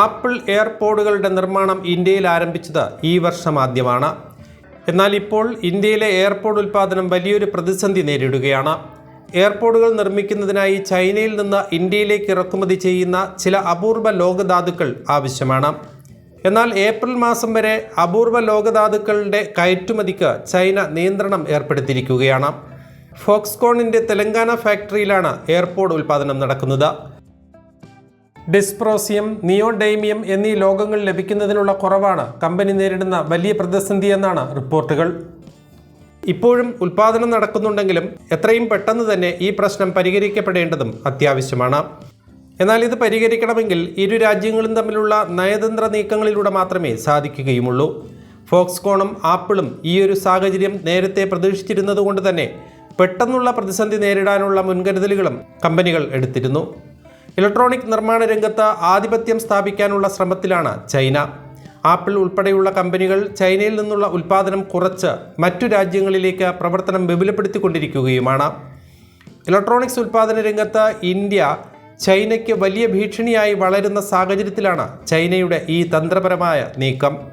Apple എയർപോഡുകളുടെ നിർമ്മാണം ഇന്ത്യയിൽ ആരംഭിച്ചത് ഈ വർഷം ആദ്യമാണ്. എന്നാൽ ഇപ്പോൾ ഇന്ത്യയിലെ എയർപോർട്ട് ഉൽപ്പാദനം വലിയൊരു പ്രതിസന്ധി നേരിടുകയാണ്. എയർപോർട്ടുകൾ നിർമ്മിക്കുന്നതിനായി ചൈനയിൽ നിന്ന് ഇന്ത്യയിലേക്ക് ഇറക്കുമതി ചെയ്യുന്ന ചില അപൂർവ ലോകധാതുക്കൾ ആവശ്യമാണ്. എന്നാൽ ഏപ്രിൽ മാസം വരെ അപൂർവ ലോകധാതുക്കളുടെ കയറ്റുമതിക്ക് ചൈന നിയന്ത്രണം ഏർപ്പെടുത്തിയിരിക്കുകയാണ്. ഫോക്സ്കോണിന്റെ തെലങ്കാന ഫാക്ടറിയിലാണ് എയർപോർട്ട് ഉൽപ്പാദനം നടക്കുന്നത്. ഡിസ്പ്രോസിയം നിയോഡൈമിയം എന്നീ ലോകങ്ങൾ ലഭിക്കുന്നതിനുള്ള കുറവാണ്. കമ്പനി നേരിടുന്ന വലിയ പ്രതിസന്ധി എന്നാണ് റിപ്പോർട്ടുകൾ. ഇപ്പോഴും ഉൽപാദനം നടക്കുന്നുണ്ടെങ്കിലും എത്രയും പെട്ടെന്ന് തന്നെ ഈ പ്രശ്നം പരിഹരിക്കപ്പെടേണ്ടതും അത്യാവശ്യമാണ്. എന്നാൽ ഇത് പരിഹരിക്കണമെങ്കിൽ ഇരു രാജ്യങ്ങളും തമ്മിലുള്ള നയതന്ത്ര നീക്കങ്ങളിലൂടെ മാത്രമേ സാധിക്കുകയുമുള്ളൂ. ഫോക്സ്കോണും ആപ്പിളും ഈ ഒരു സാഹചര്യം നേരത്തെ പ്രതീക്ഷിച്ചിരുന്നതുകൊണ്ട് തന്നെ പെട്ടെന്നുള്ള പ്രതിസന്ധി നേരിടാനുള്ള മുൻകരുതലുകളും കമ്പനികൾ എടുത്തിരുന്നു. ഇലക്ട്രോണിക് നിർമ്മാണ രംഗത്ത് ആധിപത്യം സ്ഥാപിക്കാനുള്ള ശ്രമത്തിലാണ് ചൈന. ആപ്പിൾ ഉൾപ്പെടെയുള്ള കമ്പനികൾ ചൈനയിൽ നിന്നുള്ള ഉൽപ്പാദനം കുറച്ച് മറ്റു രാജ്യങ്ങളിലേക്ക് പ്രവർത്തനം വിപുലപ്പെടുത്തിക്കൊണ്ടിരിക്കുകയുമാണ്. ഇലക്ട്രോണിക്സ് ഉൽപ്പാദന രംഗത്ത് ഇന്ത്യ ചൈനയ്ക്ക് വലിയ ഭീഷണിയായി വളരുന്ന സാഹചര്യത്തിലാണ് ചൈനയുടെ ഈ തന്ത്രപരമായ നീക്കം.